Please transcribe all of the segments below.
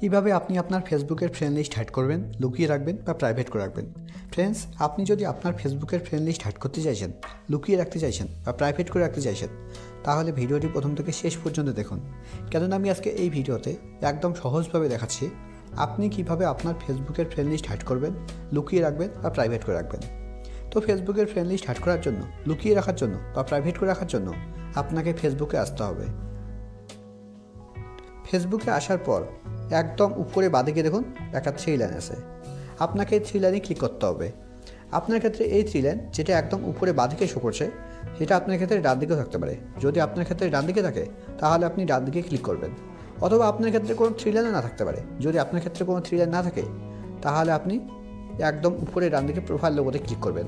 কীভাবে আপনি আপনার ফেসবুকের ফ্রেন্ড লিস্ট হাইড করবেন, লুকিয়ে রাখবেন বা প্রাইভেট করে রাখবেন? ফ্রেন্ডস আপনি যদি আপনার ফেসবুকের ফ্রেন্ড লিস্ট হাইড করতে চাইছেন, লুকিয়ে রাখতে চাইছেন বা প্রাইভেট করে রাখতে চাইছেন, তাহলে ভিডিওটি প্রথম থেকে শেষ পর্যন্ত দেখুন। কেননা আমি আজকে এই ভিডিওতে একদম সহজভাবে দেখাচ্ছি আপনি কীভাবে আপনার ফেসবুকের ফ্রেন্ড লিস্ট হাইড করবেন, লুকিয়ে রাখবেন বা প্রাইভেট করে রাখবেন। তো ফেসবুকের ফ্রেন্ড লিস্ট হাইড করার জন্য, লুকিয়ে রাখার জন্য বা প্রাইভেট করে রাখার জন্য আপনাকে ফেসবুকে আসতে হবে। ফেসবুকে আসার পর একদম উপরে বাদিকে দেখুন, একটা থ্রি লাইন আছে। আপনাকে থ্রি লাইনে ক্লিক করতে হবে। আপনার ক্ষেত্রে এই থ্রি লাইন যেটা একদম উপরে বাদিকে শো করছে, সেটা আপনার ক্ষেত্রে ডান দিকেও থাকতে পারে। যদি আপনার ক্ষেত্রে ডান দিকে থাকে, তাহলে আপনি ডান দিকে ক্লিক করবেন। অথবা আপনার ক্ষেত্রে কোনো থ্রি লাইনও না থাকতে পারে। যদি আপনার ক্ষেত্রে কোনো থ্রি লাইন না থাকে, তাহলে আপনি একদম উপরে ডান দিকে প্রোফাইল লোগোতে ক্লিক করবেন।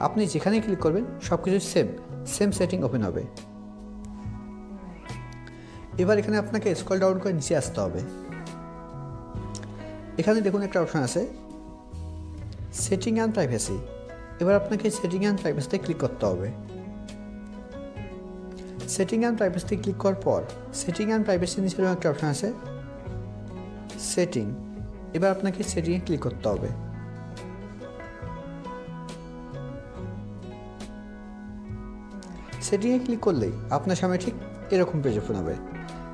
আপনি যেখানেই ক্লিক করবেন সব কিছু সেম সেম সেটিং ওপেন হবে। এবার এখানে আপনাকে স্কল ডাউন করে নিচে আসতে হবে। এখানে দেখুন একটা অপশন আছে সেটিং অ্যান্ড প্রাইভেসি এবার আপনাকে সেটিং অ্যান্ড প্রাইভেসিতে ক্লিক করতে হবে। সেটিং অ্যান্ড প্রাইভেসিতে ক্লিক করার পর সেটিং অ্যান্ড প্রাইভেসি নিচে একটা অপশন আছে সেটিং এবার আপনাকে সেটিংয়ে ক্লিক করতে হবে। সেটিংয়ে ক্লিক করলেই আপনার সামনে ঠিক এরকম পেজে ওপেন হবে।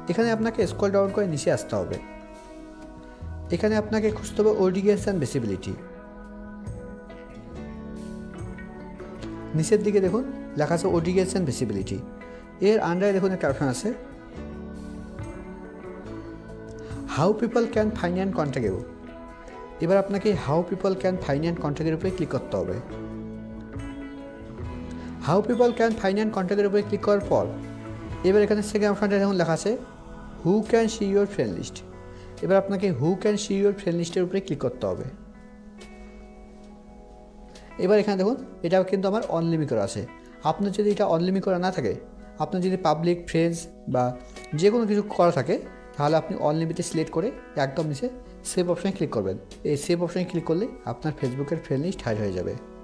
এখানে আপনাকে স্ক্রল ডাউন করে নিচে আসতে হবে। এখানে আপনাকে খুঁজতে হবে ওডিএস অ্যান্ড ভিসিবিলিটি নিচের দিকে দেখুন, লেখা আছে ওডিএস অ্যান্ড ভিসিবিলিটি এর আন্ডারে দেখুন, একটা অপশন আছে। How people can find and contact এবার আপনাকে how people can find and কন্ট্যাক্টের উপরে ক্লিক করতে হবে। How people can find and কন্ট্যাক্টের উপরে ক্লিক করার পর, এবার এখানে সেকেন্ড অপশনটা দেখুন, লেখা আছে who can see your friend list এবার আপনাকে who can see your friend লিস্টের উপরে ক্লিক করতে হবে। এবার এখানে দেখুন, এটাও কিন্তু আমার অনলিমি করা আছে। আপনার যদি এটা অনলিমি করা না থাকে, আপনার যদি পাবলিক ফ্রেন্ডস বা যে কোনো কিছু করা থাকে, তাহলে আপনি অনলিমিটে সিলেক্ট করে একদম নিচে সেভ অপশানে ক্লিক করবেন। এই সেভ অপশানে ক্লিক করলে আপনার ফেসবুকের ফ্রেন্ড লিস্ট হাইড হয়ে যাবে।